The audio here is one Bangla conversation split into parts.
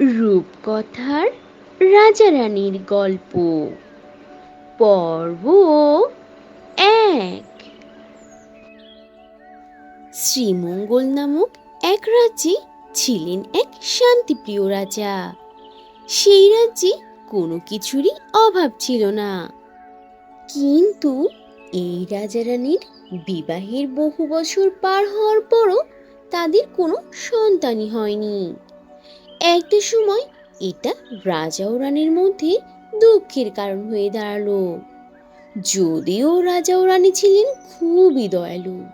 রূপকথার রাজা রানীর গল্প। পর্ব এক। শ্রীমঙ্গল নামক এক রাজ্যে ছিলেন এক শান্তিপ্রিয় রাজা। সেই রাজ্যে কোনো কিছুরই অভাব ছিল না। কিন্তু এই রাজা রানীর বিবাহের বহু বছর পার হওয়ার পরও তাদের কোনো সন্তানই হয়নি। একটা সময় এটা রাজা ও রানীর মধ্যে দুঃখের কারণ হয়ে দাঁড়াল। যদিও রাজা ও রানী ছিলেন খুবই দয়ালু,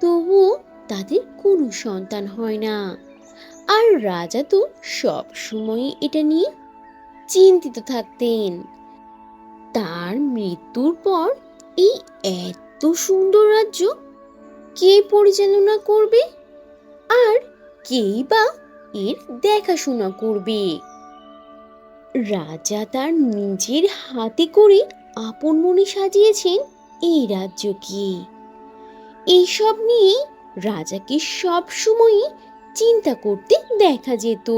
তবুও তাদের কোনো সন্তান হয় না। আর রাজা তো সব সময় এটা নিয়ে চিন্তিত থাকতেন। তার মৃত্যুর পর এই এত সুন্দর রাজ্য কে পরিচালনা করবে? আর কেই বা এর দেখাশোনা করবে। রাজা তার নিজের হাতে করে আপন মনে সাজিয়েছেন এই রাজ্যকে। এইসব নিয়ে রাজাকে সব সময়ই চিন্তা করতে দেখা যেত।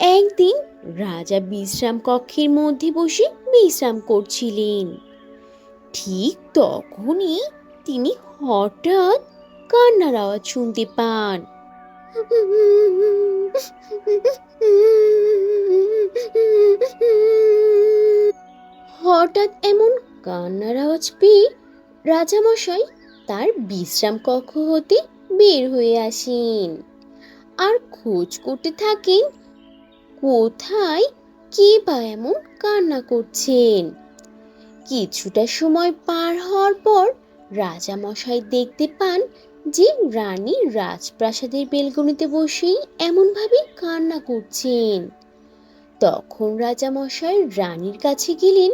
একদিন রাজা বিশ্রাম কক্ষের মধ্যে বসে বিশ্রাম করছিলেন। ঠিক তখনই তিনি হঠাৎ কান্নার আওয়াজ শুনতে পান। হঠাৎ এমন কান্নার আওয়াজ পেয়ে রাজামশাই তার বিশ্রাম কক্ষ হতে বের হয়ে আসেন। আর খোঁজ করতে থাকেন, কোথায় কে বা এমন কান্না করছেন? কিছুটা সময় পার হওয়ার পর রাজামশাই দেখতে পান যে রানী রাজপ্রাসাদের বেলকনিতে বসেই এমনভাবে কান্না করছেন। তখন রাজামশাই রানীর কাছে গেলেন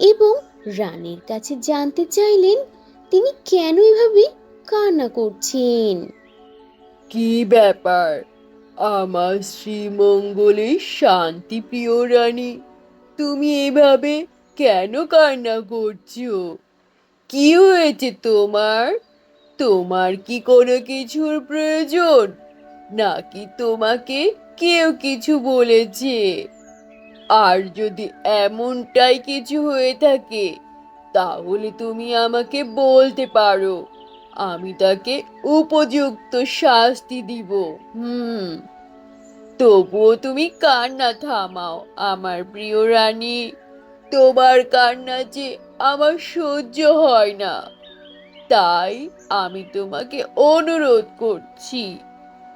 এবং রানীর কাছে জানতে চাইলেন তিনি কেন এভাবে কান্না করছেন। কি ব্যাপার? আমার শ্রীমঙ্গলে শান্তিপ্রিয় রানী, তুমি এভাবে কেন কান্না করছ? কি হয়েছে তোমার? তোমার কি কোনো কিছুর প্রয়োজন? নাকি তোমাকে কেউ কিছু বলেছে? আর যদি এমনটাই কিছু হয়ে থাকে, তাহলে তুমি আমাকে বলতে পারো। আমি তাকে উপযুক্ত শাস্তি দিব। হুম। তবুও তুমি কান্না থামাও, আমার প্রিয় রানী। তোমার কান্না যে আমার সহ্য হয় না। তাই আমি তোমাকে অনুরোধ করছি।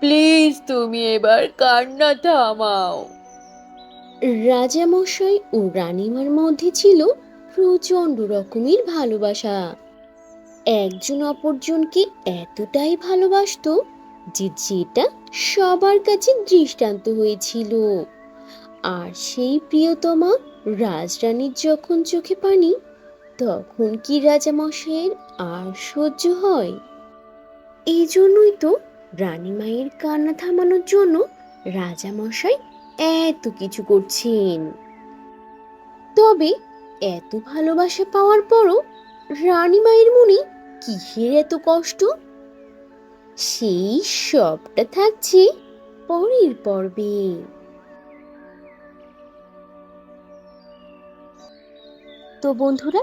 প্লিজ তুমি এবার কান্না থামাও। রাজামশাই ও রানীমার মধ্যে ছিল প্রচণ্ড রকমের ভালোবাসা। একজন অপরজনকে এতটাই ভালোবাসতো যে যেটা সবার কাছে দৃষ্টান্ত হয়েছিল। আর সেই প্রিয়তমা রাজরানীর যখন চোখে পানি তখন কি রাজামশাইয়ের আর সহ্য হয়। এই জন্যই তো রানী মায়ের কান্না থামানোর জন্য রাজামশাই এত কিছু করছেন। তবে এত ভালোবাসা পাওয়ার পরও রানী মায়ের মনে কিসের এত কষ্ট? সেই সবটা থাকছে পরের পর্বে। তো বন্ধুরা